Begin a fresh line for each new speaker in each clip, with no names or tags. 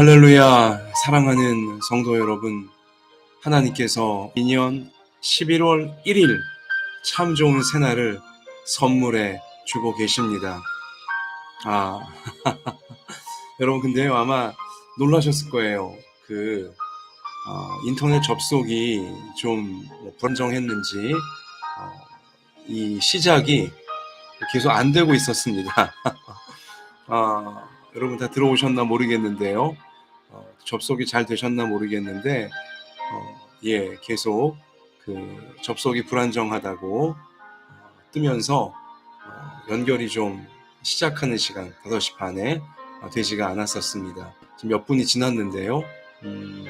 할렐루야, 사랑하는 성도 여러분, 하나님께서 2년 11월 1일 참 좋은 새날을 선물해 주고 계십니다. 아, 여러분, 근데요, 아마 놀라셨을 거예요. 그, 어, 인터넷 접속이 좀 불안정했는지, 어, 이 시작이 계속 안 되고 있었습니다. 아, 여러분 다 들어오셨나 모르겠는데요. 어, 접속이 잘 되셨나 모르겠는데, 어, 예, 계속 그 접속이 불안정하다고 어, 뜨면서 어, 연결이 좀 시작하는 시간 5시 반에 어, 되지가 않았었습니다. 지금 몇 분이 지났는데요. 음,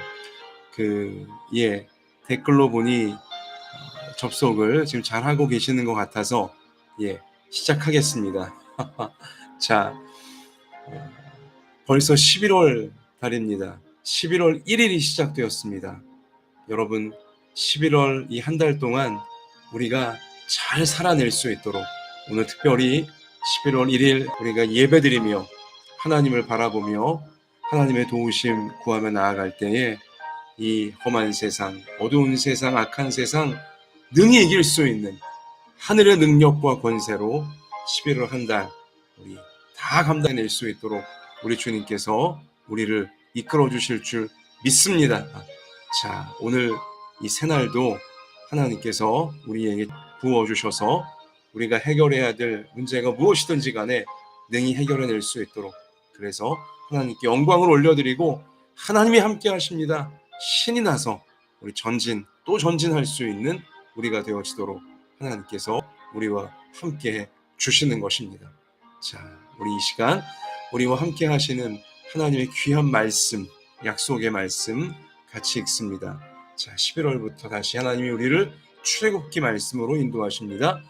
그, 예, 댓글로 보니 어, 접속을 지금 잘 하고 계시는 것 같아서, 예, 시작하겠습니다. 자, 어, 벌써 11월 달입니다. 11월 1일이 시작되었습니다. 여러분, 11월 이 한 달 동안 우리가 잘 살아낼 수 있도록 오늘 특별히 11월 1일 우리가 예배드리며 하나님을 바라보며 하나님의 도우심 구하며 나아갈 때에 이 험한 세상, 어두운 세상, 악한 세상 능히 이길 수 있는 하늘의 능력과 권세로 11월 한 달 우리 다 감당해낼 수 있도록 우리 주님께서 우리를 이끌어 주실 줄 믿습니다. 자, 오늘 이 새날도 하나님께서 우리에게 부어 주셔서 우리가 해결해야 될 문제가 무엇이든지 간에 능히 해결해낼 수 있도록 그래서 하나님께 영광을 올려드리고 하나님이 함께 하십니다. 신이 나서 우리 전진 또 전진할 수 있는 우리가 되어지도록 하나님께서 우리와 함께 주시는 것입니다. 자, 우리 이 시간 우리와 함께 하시는 하나님의 귀한 말씀, 약속의 말씀 같이 읽습니다. 자, 11월부터 다시 하나님이 우리를 출애굽기 말씀으로 인도하십니다.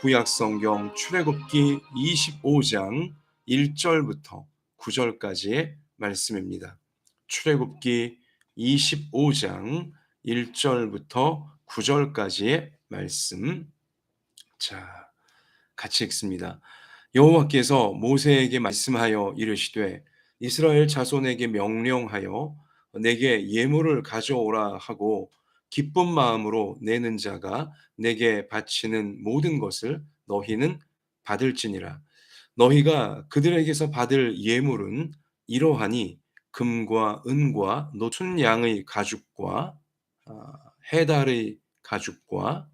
구약 성경 출애굽기 25장 1절부터 9절까지의 말씀입니다. 출애굽기 25장 1절부터 9절까지의 말씀. 자, 같이 읽습니다. 여호와께서 모세에게 말씀하여 이르시되 이스라엘 자손에게 명령하여 내게 예물을 가져오라 하고 기쁜 마음으로 내는 자가 내게 바치는 모든 것을 너희는 받을지니라. 너희가 그들에게서 받을 예물은 이러하니 금과 은과 노춘 양의 가죽과 아, 해달의 가죽과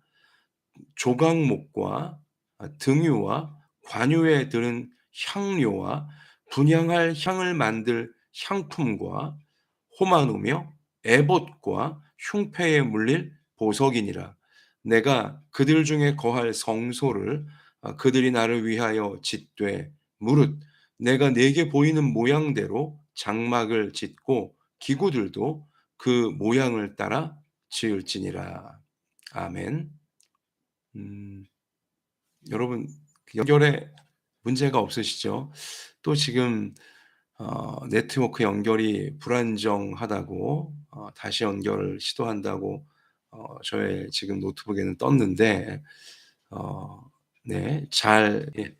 조각목과 등유와 관유에 드는 향료와 분향할 향을 만들 향품과 호마노며 에봇과 흉패에 물릴 보석이니라. 내가 그들 중에 거할 성소를 아, 그들이 나를 위하여 짓되 무릇 내가 내게 보이는 모양대로 장막을 짓고 기구들도 그 모양을 따라 지을지니라. 아멘. 음, 여러분 연결에 문제가 없으시죠? 또 지금 어, 네트워크 연결이 불안정하다고 어, 다시 연결을 시도한다고 어, 저의 지금 노트북에는 떴는데 어, 네, 잘 예,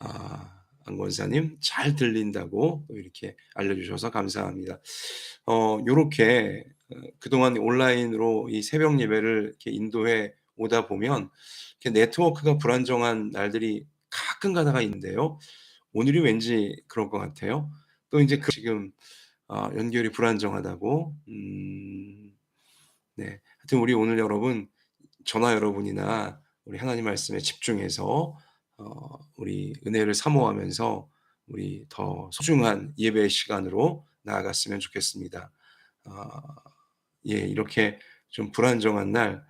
아, 안권사님 잘 들린다고 이렇게 알려주셔서 감사합니다. 어, 요렇게 어, 그동안 온라인으로 이 새벽 예배를 인도해 오다 보면 네트워크가 불안정한 날들이 가끔 가다가 있는데요. 오늘이 왠지 그럴 것 같아요. 또 이제 그 지금 어, 연결이 불안정하다고. 음, 네, 하여튼 우리 오늘 여러분 전화 여러분이나 우리 하나님 말씀에 집중해서 어, 우리 은혜를 사모하면서 우리 더 소중한 예배 시간으로 나아갔으면 좋겠습니다. 어, 예, 이렇게 좀 불안정한 날,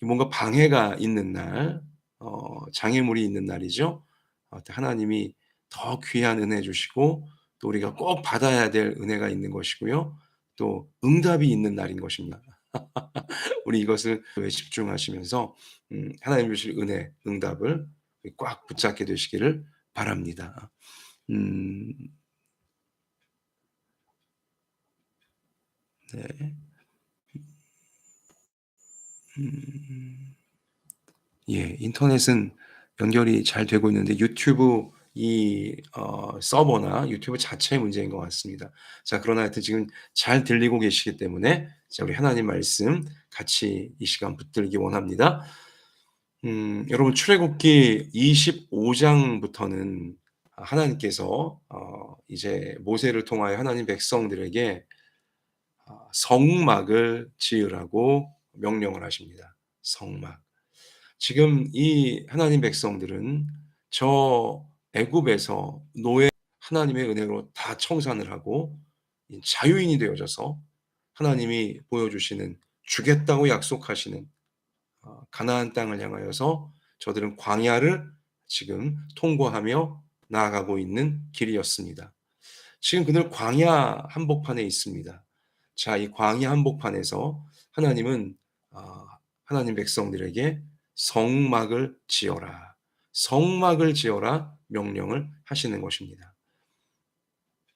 뭔가 방해가 있는 날, 어, 장애물이 있는 날이죠. 어, 하나님이 더 귀한 은혜 주시고 또 우리가 꼭 받아야 될 은혜가 있는 것이고요. 또 응답이 있는 날인 것입니다. 우리 이것을 집중하시면서 음, 하나님 주실 은혜, 응답을 꽉 붙잡게 되시기를 바랍니다. 음, 네. 음, 예, 인터넷은 연결이 잘 되고 있는데 유튜브 이 어 서버나 유튜브 자체의 문제인 것 같습니다. 자 그러나 하여튼 지금 잘 들리고 계시기 때문에 자 우리 하나님 말씀 같이 이 시간 붙들기 원합니다. 음 여러분 출애굽기 25 장부터는 하나님께서 어 이제 모세를 통하여 하나님 백성들에게 어 성막을 지으라고 명령을 하십니다. 성막. 지금 이 하나님 백성들은 저 애굽에서 노예 하나님의 은혜로 다 청산을 하고 자유인이 되어져서 하나님이 보여주시는 주겠다고 약속하시는 어 가나안 땅을 향하여서 저들은 광야를 지금 통과하며 나아가고 있는 길이었습니다. 지금 그들 광야 한복판에 있습니다. 자, 이 광야 한복판에서 하나님은 어 하나님 백성들에게 "성막을 지어라. 성막을 지어라." 명령을 하시는 것입니다.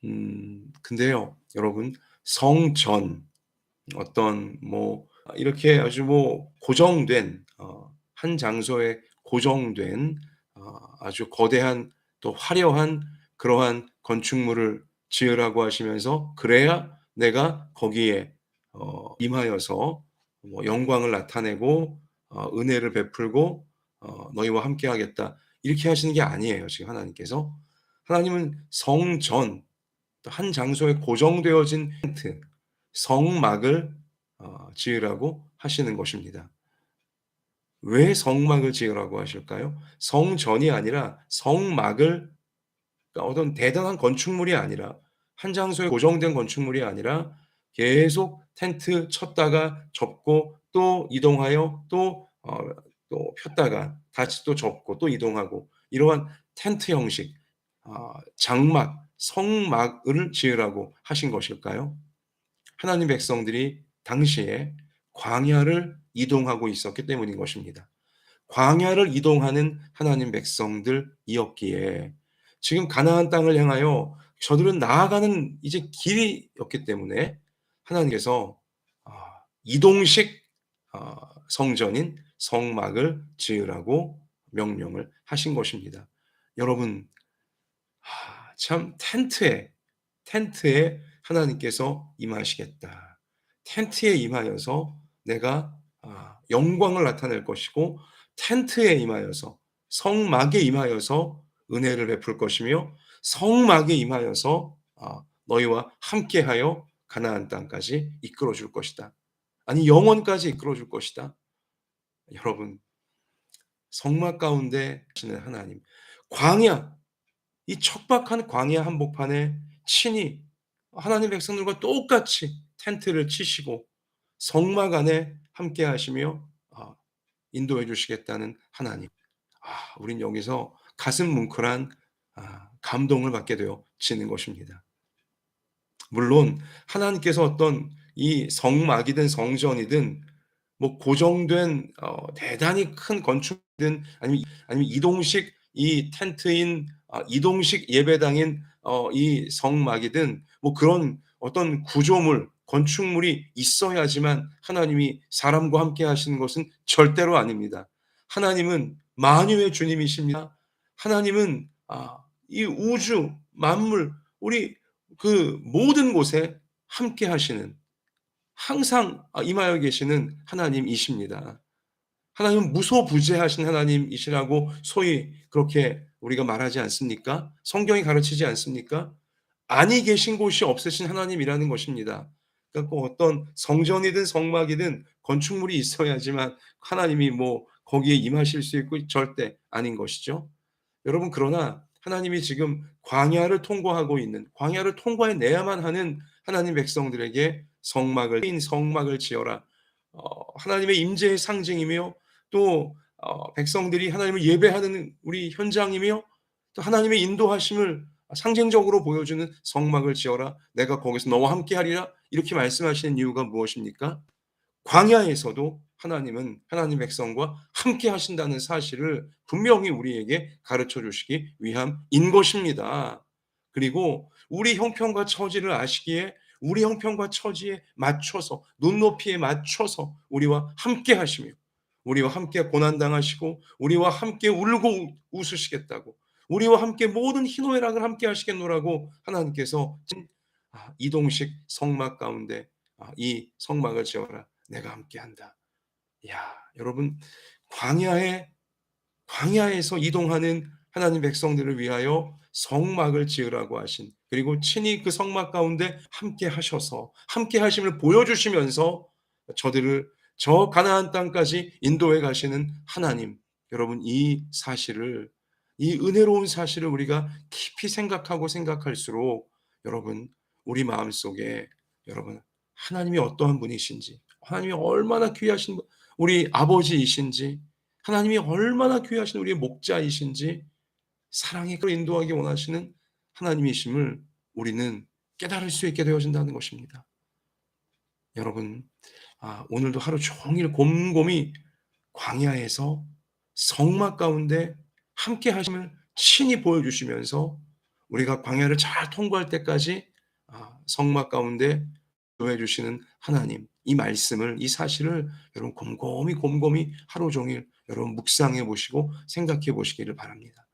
음 근데요 여러분 성전 어떤 뭐 이렇게 아주 뭐 고정된 어 한 장소에 고정된 어 아주 거대한 또 화려한 그러한 건축물을 지으라고 하시면서 "그래야 내가 거기에 어 임하여서 뭐 영광을 나타내고 어 은혜를 베풀고 어 너희와 함께 하겠다." 이렇게 하시는 게 아니에요 지금 하나님께서. 하나님은 성전 또한 장소에 고정되어진 텐트 성막을 어 지으라고 하시는 것입니다. 왜 성막을 지으라고 하실까요? 성전이 아니라 성막을 그러니까 어떤 대단한 건축물이 아니라 한 장소에 고정된 건축물이 아니라 계속 텐트 쳤다가 접고 또 이동하여 또 어 또 폈다가 다시 또 접고 또 이동하고 이러한 텐트 형식 어 장막, 성막을 지으라고 하신 것일까요? 하나님 백성들이 당시에 광야를 이동하고 있었기 때문인 것입니다. 광야를 이동하는 하나님 백성들이었기에 지금 가나안 땅을 향하여 저들은 나아가는 이제 길이었기 때문에 하나님께서 어 이동식 어 성전인 성막을 지으라고 명령을 하신 것입니다. 여러분 아참 텐트에, 텐트에 하나님께서 임하시겠다. 텐트에 임하여서 내가 아 영광을 나타낼 것이고 텐트에 임하여서 성막에 임하여서 은혜를 베풀 것이며 성막에 임하여서 아 너희와 함께하여 가나안 땅까지 이끌어 줄 것이다. 아니 영원까지 이끌어 줄 것이다. 여러분 성막 가운데 계시는 하나님 광야 이 척박한 광야 한복판에 친히 하나님 백성들과 똑같이 텐트를 치시고 성막 안에 함께 하시며 아 인도해 주시겠다는 하나님. 아 우린 여기서 가슴 뭉클한 아 감동을 받게 되어지는 것입니다. 물론 하나님께서 어떤 이 성막이든 성전이든 뭐 고정된 어 대단히 큰 건축이든 아니면 아니면 이동식 이 텐트인 아 이동식 예배당인 어 이 성막이든 뭐 그런 어떤 구조물, 건축물이 있어야지만 하나님이 사람과 함께 하시는 것은 절대로 아닙니다. 하나님은 만유의 주님이십니다. 하나님은 아 이 우주 만물 우리 그 모든 곳에 함께 하시는 항상 아 임하여 계시는 하나님이십니다. 하나님은 무소부재하신 하나님이시라고 소위 그렇게 우리가 말하지 않습니까? 성경이 가르치지 않습니까? 아니 계신 곳이 없으신 하나님이라는 것입니다. 그러니까 꼭 어떤 성전이든 성막이든 건축물이 있어야지만 하나님이 뭐 거기에 임하실 수 있고 절대 아닌 것이죠. 여러분 그러나 하나님이 지금 광야를 통과하고 있는 광야를 통과해 내야만 하는 하나님 백성들에게 성막을 인 성막을 지어라. 어 하나님의 임재의 상징이며 또 어 백성들이 하나님을 예배하는 우리 현장이며 또 하나님의 인도하심을 상징적으로 보여주는 성막을 지어라. 내가 거기서 너와 함께 하리라. 이렇게 말씀하시는 이유가 무엇입니까? 광야에서도 하나님은 하나님 백성과 함께 하신다는 사실을 분명히 우리에게 가르쳐 주시기 위함인 것입니다. 그리고 우리 형편과 처지를 아시기에 우리 형편과 처지에 맞춰서 눈높이에 맞춰서 우리와 함께 하시며 우리와 함께 고난 당하시고 우리와 함께 울고 웃으시겠다고 우리와 함께 모든 희노애락을 함께 하시겠노라고 하나님께서 아, 이동식 성막 가운데 아, 이 성막을 지어라 내가 함께한다. 야 여러분 광야에 광야에서 이동하는 하나님 백성들을 위하여 성막을 지으라고 하신 그리고 친히 그 성막 가운데 함께 하셔서 함께 하심을 보여주시면서 저들을 저 가나안 땅까지 인도해 가시는 하나님 여러분 이 사실을 이 은혜로운 사실을 우리가 깊이 생각하고 생각할수록 여러분 우리 마음 속에 여러분 하나님이 어떠한 분이신지 하나님이 얼마나 귀하신 우리 아버지이신지 하나님이 얼마나 귀하신 우리의 목자이신지 사랑의 그로 인도하기 원하시는 하나님이심을 우리는 깨달을 수 있게 되어진다는 것입니다. 여러분, 아, 오늘도 하루 종일 곰곰이 광야에서 성막 가운데 함께 하심을 친히 보여주시면서 우리가 광야를 잘 통과할 때까지 아, 성막 가운데 도해 주시는 하나님 이 말씀을 이 사실을 여러분 곰곰이 곰곰이 하루 종일 여러분 묵상해 보시고 생각해 보시기를 바랍니다.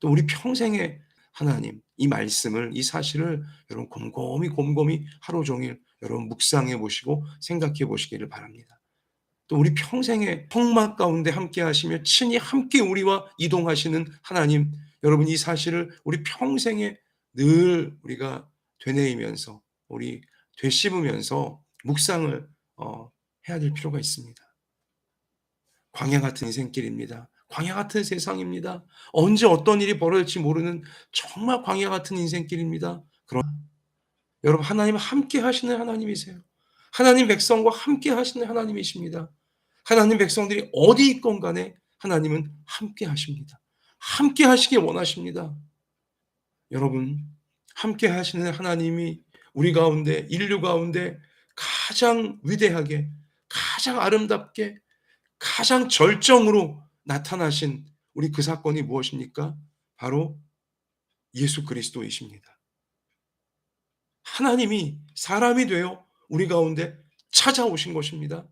또 우리 평생에 하나님 이 말씀을 이 사실을 여러분 곰곰이 곰곰이 하루 종일 여러분 묵상해 보시고 생각해 보시기를 바랍니다. 또 우리 평생에 성막 가운데 함께 하시며 친히 함께 우리와 이동하시는 하나님 여러분 이 사실을 우리 평생에 늘 우리가 되뇌이면서 우리 되씹으면서 묵상을 어, 해야 될 필요가 있습니다. 광야 같은 인생길입니다. 광야 같은 세상입니다. 언제 어떤 일이 벌어질지 모르는 정말 광야 같은 인생길입니다. 그러나 여러분 하나님 함께 하시는 하나님이세요. 하나님 백성과 함께 하시는 하나님이십니다. 하나님 백성들이 어디 있건 간에 하나님은 함께 하십니다. 함께 하시길 원하십니다. 여러분 함께 하시는 하나님이 우리 가운데 인류 가운데 가장 위대하게 가장 아름답게 가장 절정으로 나타나신 우리 그 사건이 무엇입니까? 바로 예수 그리스도이십니다. 하나님이 사람이 되어 우리 가운데 찾아오신 것입니다.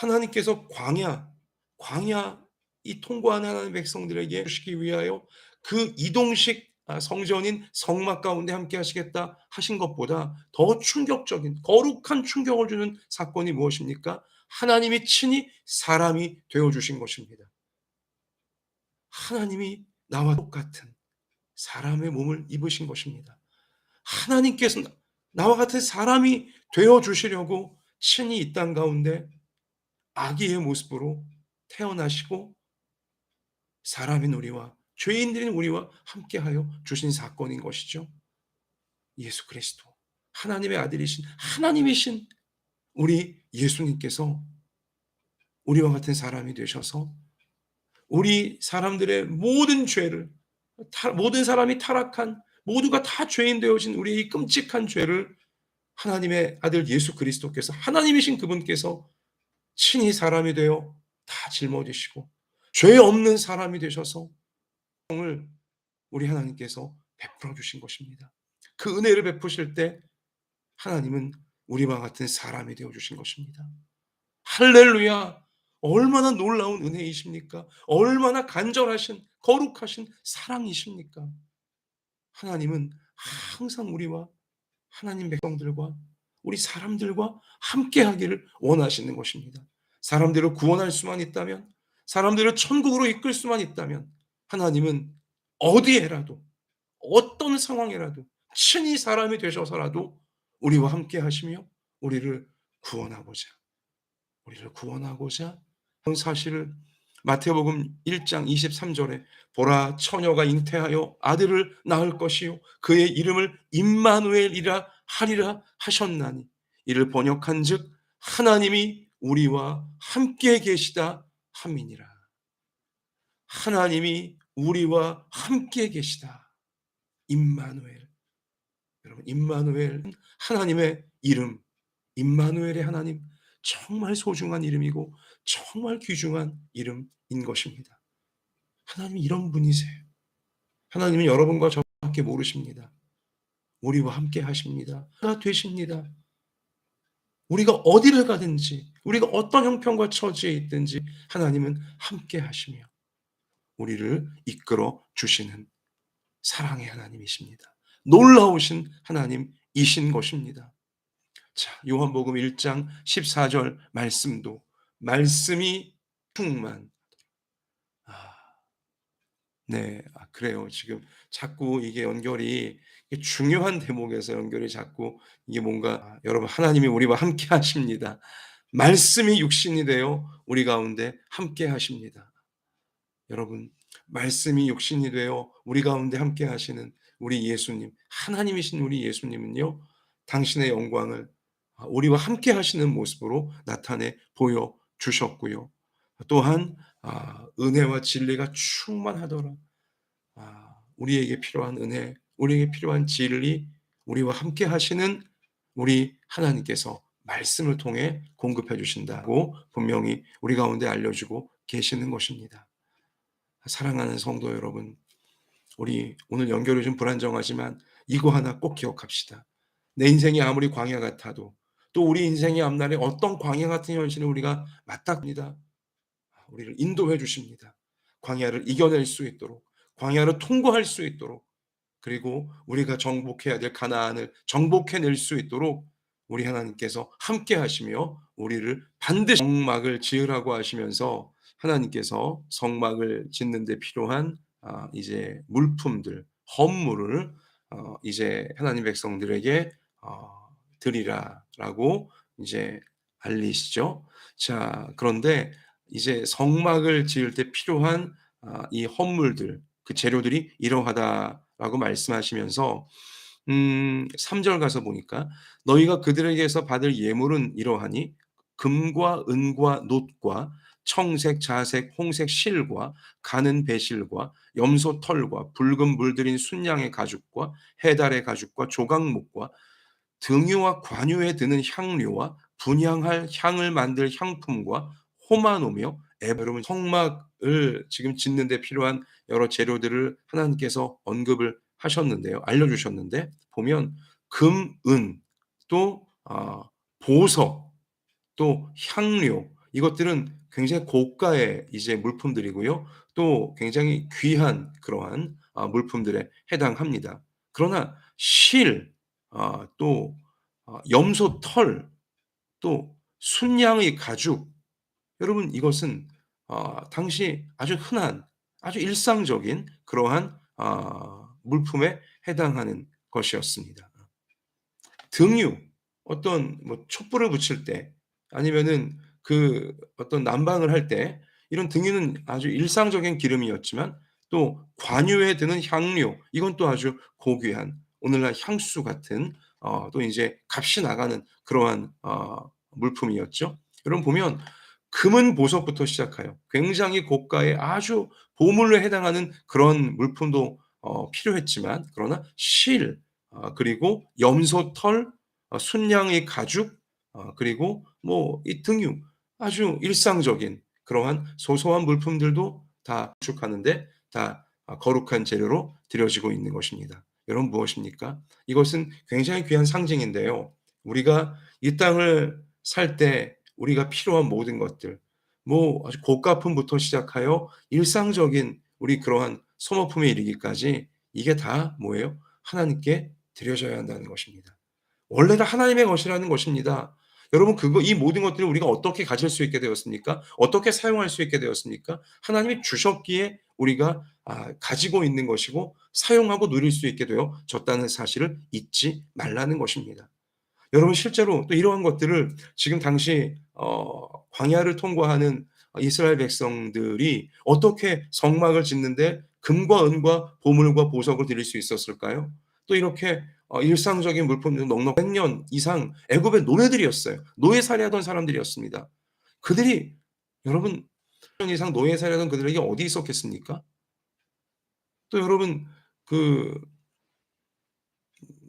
하나님께서 광야, 광야 이 통과하는 하나님 백성들에게 주시기 위하여 그 이동식 아, 성전인 성막 가운데 함께 하시겠다 하신 것보다 더 충격적인 거룩한 충격을 주는 사건이 무엇입니까? 하나님이 친히 사람이 되어 주신 것입니다. 하나님이 나와 똑같은 사람의 몸을 입으신 것입니다. 하나님께서 나와 같은 사람이 되어 주시려고 친히 이 땅 가운데 아기의 모습으로 태어나시고 사람인 우리와 죄인들인 우리와 함께하여 주신 사건인 것이죠. 예수 그리스도 하나님의 아들이신 하나님이신 우리 예수님께서 우리와 같은 사람이 되셔서 우리 사람들의 모든 죄를 모든 사람이 타락한 모두가 다 죄인 되어진 우리의 이 끔찍한 죄를 하나님의 아들 예수 그리스도께서 하나님이신 그분께서 친히 사람이 되어 다 짊어지시고 죄 없는 사람이 되셔서 을 우리 하나님께서 베풀어 주신 것입니다. 그 은혜를 베푸실 때 하나님은 우리와 같은 사람이 되어 주신 것입니다. 할렐루야! 얼마나 놀라운 은혜이십니까? 얼마나 간절하신 거룩하신 사랑이십니까? 하나님은 항상 우리와 하나님 백성들과 우리 사람들과 함께 하기를 원하시는 것입니다. 사람들을 구원할 수만 있다면, 사람들을 천국으로 이끌 수만 있다면, 하나님은 어디에라도, 어떤 상황에라도, 친히 사람이 되셔서라도 우리와 함께 하시며, 우리를 구원하고자, 우리를 구원하고자 사실을 마태복음 1장 23절에 보라 처녀가 잉태하여 아들을 낳을 것이요 그의 이름을 임마누엘이라 하리라 하셨나니 이를 번역한즉 하나님이 우리와 함께 계시다 함이니라. 하나님이 우리와 함께 계시다 임마누엘 여러분 임마누엘 하나님의 이름 임마누엘의 하나님 정말 소중한 이름이고 정말 귀중한 이름인 것입니다. 하나님이 이런 분이세요. 하나님은 여러분과 저밖에 모르십니다. 우리와 함께 하십니다. 나 되십니다. 우리가 어디를 가든지, 우리가 어떤 형편과 처지에 있든지 하나님은 함께 하시며 우리를 이끌어 주시는 사랑의 하나님이십니다. 놀라우신 하나님이신 것입니다. 자, 요한복음 1장 14절 말씀도 말씀이 충만. 아, 네, 아, 그래요. 지금 자꾸 이게 연결이 이게 중요한 대목에서 연결이 자꾸 이게 뭔가 아, 여러분 하나님이 우리와 함께 하십니다. 말씀이 육신이 되어 우리 가운데 함께 하십니다. 여러분, 말씀이 육신이 되어 우리 가운데 함께 하시는 우리 예수님, 하나님이신 우리 예수님은요, 당신의 영광을 우리와 함께 하시는 모습으로 나타내 보여 주셨고요. 또한 아, 은혜와 진리가 충만하더라. 아, 우리에게 필요한 은혜, 우리에게 필요한 진리, 우리와 함께 하시는 우리 하나님께서 말씀을 통해 공급해 주신다고 분명히 우리 가운데 알려주고 계시는 것입니다. 사랑하는 성도 여러분, 우리 오늘 연결이 좀 불안정하지만 이거 하나 꼭 기억합시다. 내 인생이 아무리 광야 같아도 또 우리 인생의 앞날에 어떤 광야 같은 현실을 우리가 맞닥니다 우리를 인도해 주십니다. 광야를 이겨낼 수 있도록, 광야를 통과할 수 있도록, 그리고 우리가 정복해야 될 가나안을 정복해낼 수 있도록 우리 하나님께서 함께 하시며 우리를 반드시 성막을 지으라고 하시면서 하나님께서 성막을 짓는 데 필요한 아, 이제 물품들, 헌물을 어, 이제 하나님 백성들에게 어, 드리라라고 이제 알리시죠. 자, 그런데 이제 성막을 지을 때 필요한 아, 이 헌물들, 그 재료들이 이러하다라고 말씀하시면서 음, 3절 가서 보니까 너희가 그들에게서 받을 예물은 이러하니 금과 은과 놋과 청색, 자색, 홍색 실과 가는 배실과 염소 털과 붉은 물들인 순양의 가죽과 해달의 가죽과 조각목과 등유와 관유에 드는 향료와 분향할 향을 만들 향품과 호마노며 여러분 성막을 지금 짓는 데 필요한 여러 재료들을 하나님께서 언급을 하셨는데요. 알려주셨는데 보면 금, 은, 또 어, 보석, 또 향료 이것들은 굉장히 고가의 이제 물품들이고요. 또 굉장히 귀한 그러한 어, 물품들에 해당합니다. 그러나 실, 어, 또 어, 염소 털, 또 순양의 가죽, 여러분 이것은 어, 당시 아주 흔한, 아주 일상적인 그러한 어, 물품에 해당하는 것이었습니다. 등유, 어떤 뭐 촛불을 붙일 때 아니면은 그 어떤 난방을 할 때 이런 등유는 아주 일상적인 기름이었지만 또 관유에 드는 향료 이건 또 아주 고귀한 오늘날 향수 같은 어, 또 이제 값이 나가는 그러한 어, 물품이었죠. 여러분 보면 금은 보석부터 시작하여 굉장히 고가의 아주 보물로 해당하는 그런 물품도 어, 필요했지만 그러나 실 어, 그리고 염소 털 어, 순양의 가죽 어, 그리고 뭐 이 등유 아주 일상적인 그러한 소소한 물품들도 다 축하는데 다 거룩한 재료로 드려지고 있는 것입니다. 여러분 무엇입니까? 이것은 굉장히 귀한 상징인데요. 우리가 이 땅을 살 때 우리가 필요한 모든 것들, 뭐 아주 고가품부터 시작하여 일상적인 우리 그러한 소모품에 이르기까지 이게 다 뭐예요? 하나님께 드려져야 한다는 것입니다. 원래 다 하나님의 것이라는 것입니다. 여러분 그거 이 모든 것들을 우리가 어떻게 가질 수 있게 되었습니까? 어떻게 사용할 수 있게 되었습니까? 하나님이 주셨기에 우리가 아, 가지고 있는 것이고 사용하고 누릴 수 있게 되어졌다는 사실을 잊지 말라는 것입니다. 여러분 실제로 또 이러한 것들을 지금 당시 어, 광야를 통과하는 이스라엘 백성들이 어떻게 성막을 짓는데 금과 은과 보물과 보석을 드릴 수 있었을까요? 또 이렇게 어, 일상적인 물품들 넉넉 100년 이상 애굽의 노예들이었어요. 노예 살이하던 사람들이었습니다. 그들이 여러분 100년 이상 노예 살이하던 그들에게 어디 있었겠습니까? 또 여러분 그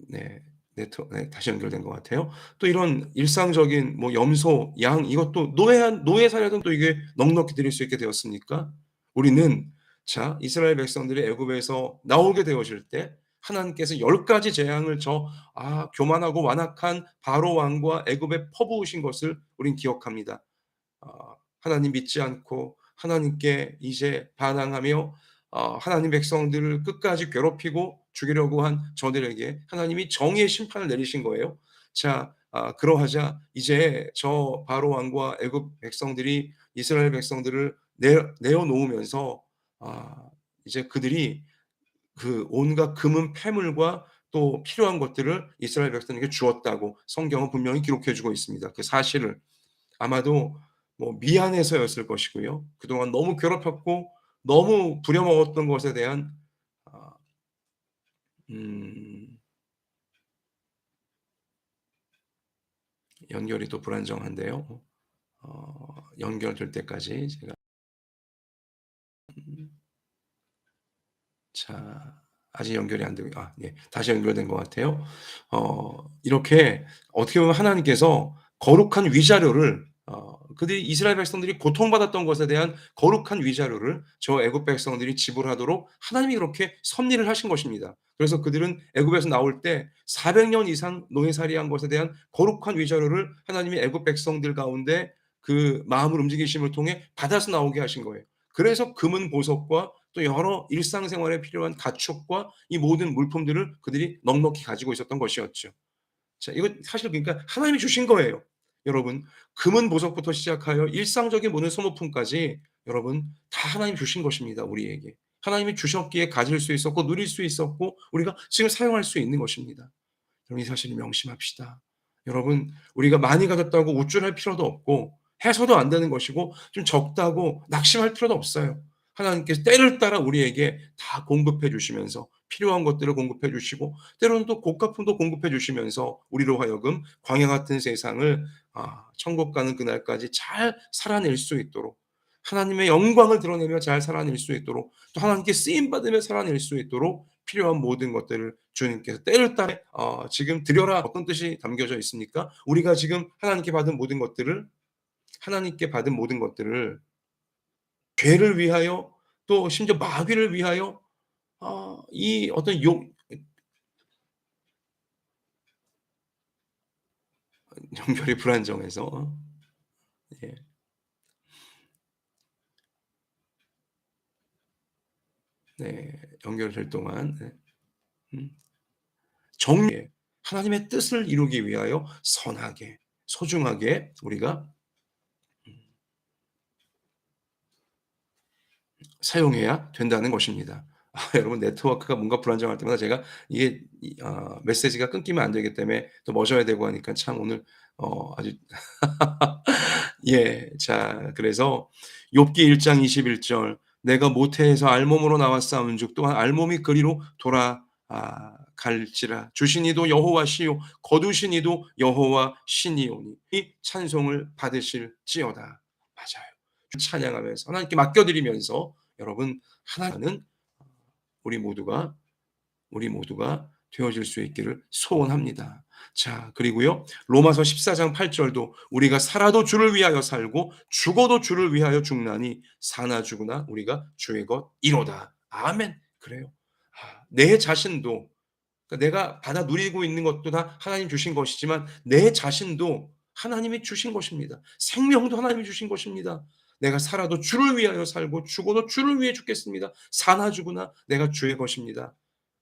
네. 네트 네, 다시 연결된 것 같아요. 또 이런 일상적인 뭐 염소, 양 이것도 노예 노예 살려던 또 이게 넉넉히 드릴 수 있게 되었습니까? 우리는 자 이스라엘 백성들이 애굽에서 나오게 되어질 때 하나님께서 열 가지 재앙을 저 아, 교만하고 완악한 바로 왕과 애굽에 퍼부으신 것을 우린 기억합니다. 아, 하나님 믿지 않고 하나님께 이제 반항하며 어, 하나님 백성들을 끝까지 괴롭히고 죽이려고 한 저들에게 하나님이 정의의 심판을 내리신 거예요. 자, 아, 그러하자 이제 저 바로 왕과 애굽 백성들이 이스라엘 백성들을 내, 내어놓으면서 아, 이제 그들이 그 온갖 금은 패물과 또 필요한 것들을 이스라엘 백성에게 주었다고 성경은 분명히 기록해 주고 있습니다. 그 사실을 아마도 뭐 미안해서였을 것이고요. 그동안 너무 괴롭혔고 너무 부려먹었던 것에 대한 아, 음, 연결이 또 불안정한데요. 어, 연결될 때까지 제가 음, 자 아직 연결이 안 되고 아 예 다시 연결된 것 같아요. 어 이렇게 어떻게 보면 하나님께서 거룩한 위자료를 어 그들이 이스라엘 백성들이 고통받았던 것에 대한 거룩한 위자료를 저 애굽 백성들이 지불하도록 하나님이 그렇게 섭리를 하신 것입니다. 그래서 그들은 애굽에서 나올 때 400년 이상 노예살이한 것에 대한 거룩한 위자료를 하나님이 애굽 백성들 가운데 그 마음을 움직이심을 통해 받아서 나오게 하신 거예요. 그래서 금은 보석과 또 여러 일상생활에 필요한 가축과 이 모든 물품들을 그들이 넉넉히 가지고 있었던 것이었죠. 자, 이거 사실 그러니까 하나님이 주신 거예요. 여러분, 금은 보석부터 시작하여 일상적인 모든 소모품까지 여러분 다 하나님 주신 것입니다. 우리에게. 하나님이 주셨기에 가질 수 있었고 누릴 수 있었고 우리가 지금 사용할 수 있는 것입니다. 여러분 이 사실을 명심합시다. 여러분 우리가 많이 가졌다고 우쭐할 필요도 없고 해서도 안 되는 것이고 좀 적다고 낙심할 필요도 없어요. 하나님께서 때를 따라 우리에게 다 공급해 주시면서 필요한 것들을 공급해 주시고 때로는 또 고가품도 공급해 주시면서 우리로 하여금 광야 같은 세상을 아, 천국 가는 그날까지 잘 살아낼 수 있도록 하나님의 영광을 드러내며 잘 살아낼 수 있도록 또 하나님께 쓰임 받으며 살아낼 수 있도록 필요한 모든 것들을 주님께서 때를 따라 어, 지금 드려라 어떤 뜻이 담겨져 있습니까? 우리가 지금 하나님께 받은 모든 것들을 하나님께 받은 모든 것들을 죄를 위하여 또 심지어 마귀를 위하여 어, 이 어떤 용 연결이 불안정해서 예. 네, 연결될 동안 네. 음. 정리 하나님의 뜻을 이루기 위하여 선하게 소중하게 우리가 사용해야 된다는 것입니다. 아, 여러분 네트워크가 뭔가 불안정할 때마다 제가 이게 어, 메시지가 끊기면 안 되기 때문에 또 멎어야 되고 하니까 참 오늘 어, 아주 예, 자 그래서 욥기 1장 21절 내가 모태에서 알몸으로 나왔사온즉 또한 알몸이 그리로 돌아 아, 갈지라. 주신 이도 여호와시요 거두신 이도 여호와 신이오니 이 찬송을 받으실지어다. 맞아요 찬양하면서 하나님께 맡겨드리면서 여러분 하나는 우리 모두가 우리 모두가 되어질 수 있기를 소원합니다. 자, 그리고요. 로마서 14장 8절도 우리가 살아도 주를 위하여 살고 죽어도 주를 위하여 죽나니 사나 죽으나 우리가 주의 것 이로다. 아멘. 그래요. 아, 내 자신도 그러니까 내가 받아 누리고 있는 것도 다 하나님 주신 것이지만 내 자신도 하나님이 주신 것입니다. 생명도 하나님이 주신 것입니다. 내가 살아도 주를 위하여 살고 죽어도 주를 위해 죽겠습니다. 사나 죽으나 내가 주의 것입니다.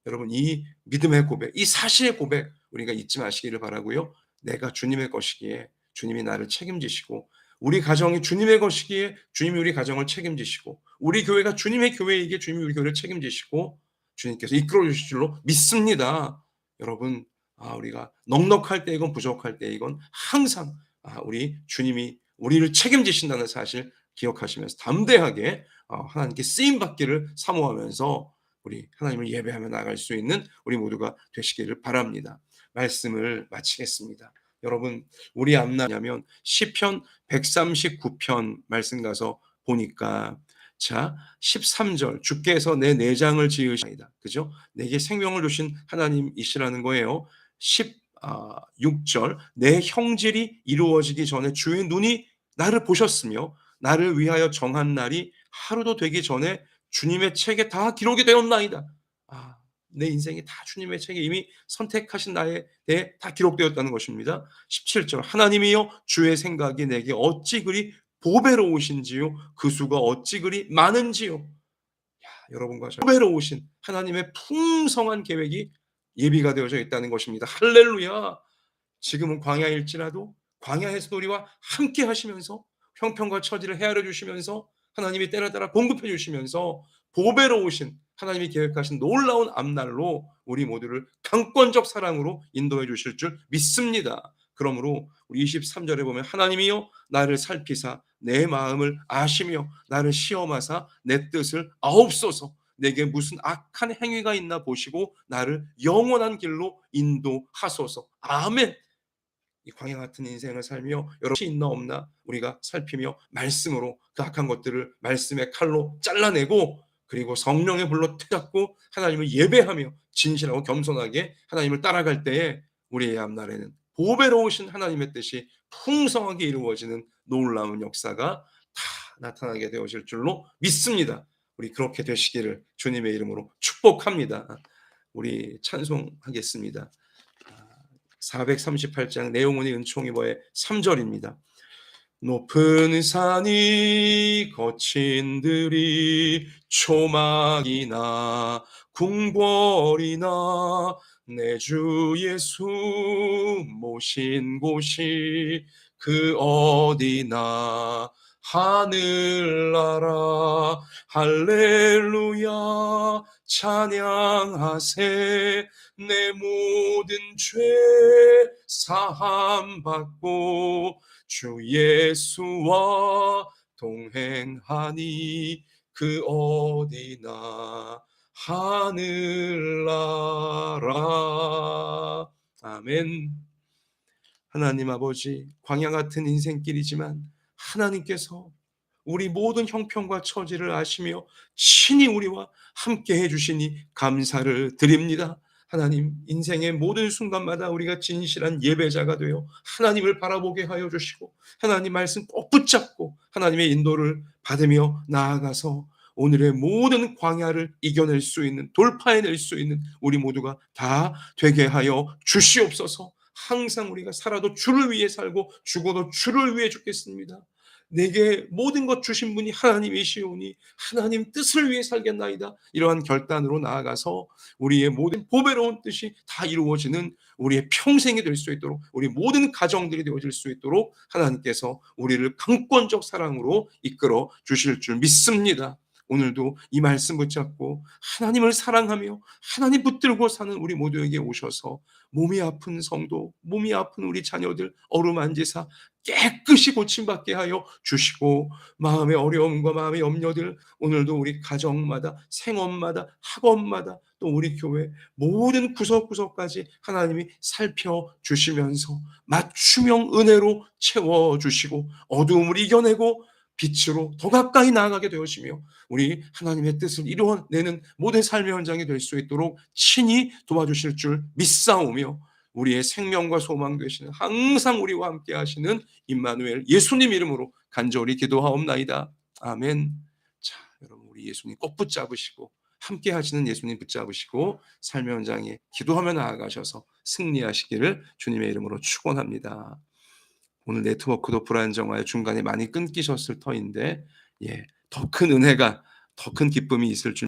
여러분 이 믿음의 고백, 이 사실의 고백 우리가 잊지 마시기를 바라고요. 내가 주님의 것이기에 주님이 나를 책임지시고 우리 가정이 주님의 것이기에 주님이 우리 가정을 책임지시고 우리 교회가 주님의 교회이기에 주님이 우리 교회를 책임지시고 주님께서 이끌어 주실 줄로 믿습니다. 여러분 아, 우리가 넉넉할 때이건 부족할 때이건 항상 아, 우리 주님이 우리를 책임지신다는 사실 기억하시면서 담대하게 어, 하나님께 쓰임 받기를 사모하면서 우리 하나님을 예배하며 나갈 수 있는 우리 모두가 되시기를 바랍니다. 말씀을 마치겠습니다. 여러분 우리 앞나냐면 시편 139편 말씀 가서 보니까 자 13절 주께서 내 내장을 지으시다 그죠? 내게 생명을 주신 하나님이시라는 거예요. 16절 내 형질이 이루어지기 전에 주의 눈이 나를 보셨으며 나를 위하여 정한 날이 하루도 되기 전에 주님의 책에 다 기록이 되었나이다. 아, 내 인생이 다 주님의 책에 이미 선택하신 나에 대해 다 기록되었다는 것입니다. 17절 하나님이여 주의 생각이 내게 어찌 그리 보배로우신지요 그 수가 어찌 그리 많은지요. 야, 여러분과 저 보배로우신 하나님의 풍성한 계획이 예비가 되어져 있다는 것입니다. 할렐루야. 지금은 광야일지라도 광야에서도 우리와 함께 하시면서 형편과 처지를 헤아려 주시면서 하나님이 때려 따라 공급해 주시면서 보배로우신 하나님이 계획하신 놀라운 앞날로 우리 모두를 강권적 사랑으로 인도해 주실 줄 믿습니다. 그러므로 우리 23절에 보면 하나님이여 나를 살피사 내 마음을 아시며 나를 시험하사 내 뜻을 아옵소서. 내게 무슨 악한 행위가 있나 보시고 나를 영원한 길로 인도하소서. 아멘 이 광야 같은 인생을 살며 여러분이 있나 없나 우리가 살피며 말씀으로 그 악한 것들을 말씀의 칼로 잘라내고 그리고 성령의 불로 태잡고 하나님을 예배하며 진실하고 겸손하게 하나님을 따라갈 때에 우리의 앞날에는 보배로우신 하나님의 뜻이 풍성하게 이루어지는 놀라운 역사가 다 나타나게 되어질 줄로 믿습니다. 우리 그렇게 되시기를 주님의 이름으로 축복합니다. 우리 찬송하겠습니다. 438장 내용은이 은총이버의 3절입니다. 높은 산이 거친 들이 초막이나 궁궐이나 내 주 예수 모신 곳이 그 어디나 하늘나라. 할렐루야 찬양하세. 내 모든 죄 사함 받고 주 예수와 동행하니 그 어디나 하늘나라. 아멘. 하나님 아버지 광야 같은 인생길이지만 하나님께서 우리 모든 형편과 처지를 아시며 친히 우리와 함께 해주시니 감사를 드립니다. 하나님 인생의 모든 순간마다 우리가 진실한 예배자가 되어 하나님을 바라보게 하여 주시고 하나님 말씀 꼭 붙잡고 하나님의 인도를 받으며 나아가서 오늘의 모든 광야를 이겨낼 수 있는 돌파해낼 수 있는 우리 모두가 다 되게 하여 주시옵소서. 항상 우리가 살아도 주를 위해 살고 죽어도 주를 위해 죽겠습니다. 내게 모든 것 주신 분이 하나님이시오니 하나님 뜻을 위해 살겠나이다. 이러한 결단으로 나아가서 우리의 모든 보배로운 뜻이 다 이루어지는 우리의 평생이 될 수 있도록 우리 모든 가정들이 되어질 수 있도록 하나님께서 우리를 강권적 사랑으로 이끌어 주실 줄 믿습니다. 오늘도 이 말씀 붙잡고 하나님을 사랑하며 하나님 붙들고 사는 우리 모두에게 오셔서 몸이 아픈 성도, 몸이 아픈 우리 자녀들 어루만지사 깨끗이 고침받게 하여 주시고 마음의 어려움과 마음의 염려들 오늘도 우리 가정마다 생업마다 학원마다 또 우리 교회 모든 구석구석까지 하나님이 살펴 주시면서 맞춤형 은혜로 채워 주시고 어두움을 이겨내고 빛으로 더 가까이 나아가게 되어지며 우리 하나님의 뜻을 이루어내는 모든 삶의 현장이 될 수 있도록 친히 도와주실 줄 믿사오며 우리의 생명과 소망 되시는 항상 우리와 함께 하시는 임마누엘 예수님 이름으로 간절히 기도하옵나이다. 아멘. 자, 여러분 우리 예수님 꼭 붙잡으시고 함께 하시는 예수님 붙잡으시고 삶의 현장에 기도하며 나아가셔서 승리하시기를 주님의 이름으로 축원합니다. 오늘 네트워크도 불안정하여 중간에 많이 끊기셨을 터인데 예, 더 큰 은혜가 더 큰 기쁨이 있을 줄